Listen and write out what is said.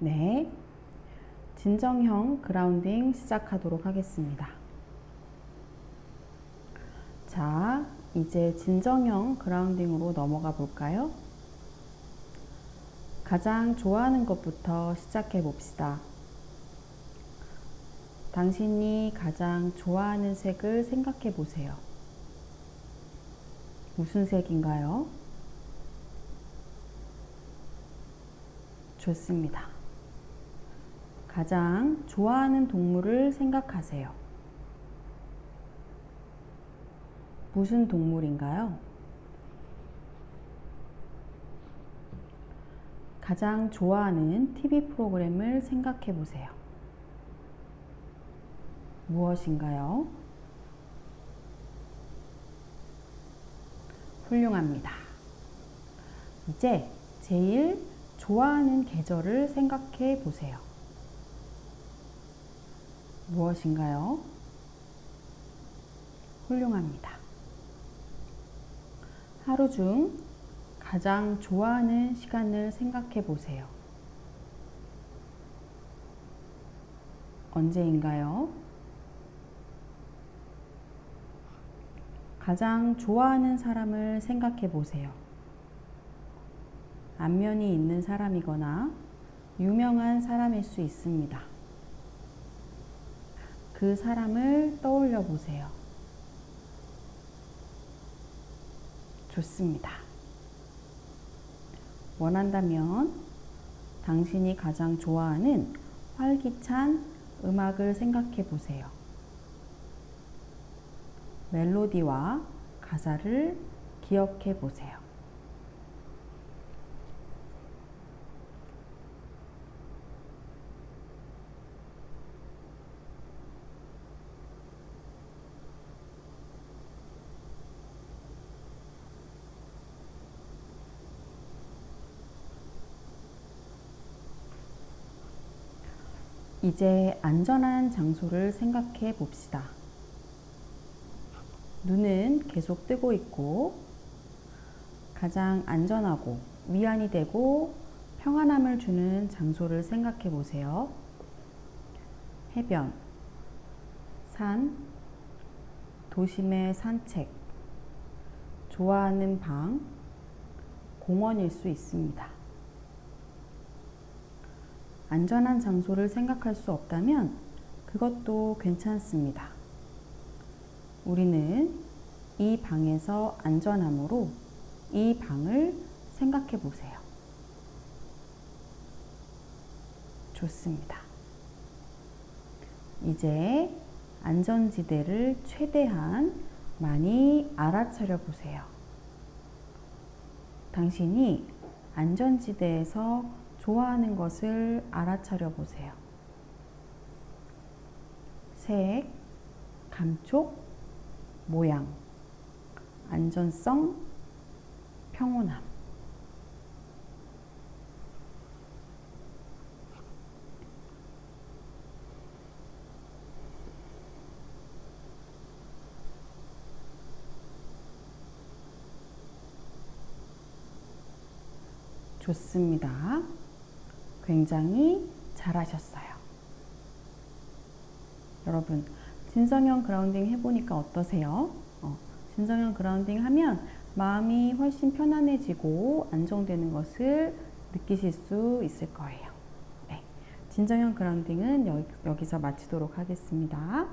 네. 진정형 그라운딩 시작하도록 하겠습니다. 자, 이제 진정형 그라운딩으로 넘어가 볼까요? 가장 좋아하는 것부터 시작해 봅시다. 당신이 가장 좋아하는 색을 생각해 보세요. 무슨 색인가요? 좋습니다. 가장 좋아하는 동물을 생각하세요. 무슨 동물인가요? 가장 좋아하는 TV 프로그램을 생각해 보세요. 무엇인가요? 훌륭합니다. 이제 제일 좋아하는 계절을 생각해 보세요. 무엇인가요? 훌륭합니다. 하루 중 가장 좋아하는 시간을 생각해 보세요. 언제인가요? 가장 좋아하는 사람을 생각해 보세요. 안면이 있는 사람이거나 유명한 사람일 수 있습니다. 그 사람을 떠올려 보세요. 좋습니다. 원한다면 당신이 가장 좋아하는 활기찬 음악을 생각해 보세요. 멜로디와 가사를 기억해 보세요. 이제 안전한 장소를 생각해 봅시다. 눈은 계속 뜨고 있고 가장 안전하고 위안이 되고 평안함을 주는 장소를 생각해 보세요. 해변, 산, 도심의 산책, 좋아하는 방, 공원일 수 있습니다. 안전한 장소를 생각할 수 없다면 그것도 괜찮습니다. 우리는 이 방에서 안전함으로 이 방을 생각해 보세요. 좋습니다. 이제 안전지대를 최대한 많이 알아차려 보세요. 당신이 안전지대에서 좋아하는 것을 알아차려 보세요. 색, 감촉, 모양, 안전성, 평온함. 좋습니다. 굉장히 잘하셨어요. 여러분, 진성형 그라운딩 해보니까 어떠세요? 어, 진성형 그라운딩 하면 마음이 훨씬 편안해지고 안정되는 것을 느끼실 수 있을 거예요. 네. 진정형 그라운딩은 여기, 여기서 마치도록 하겠습니다.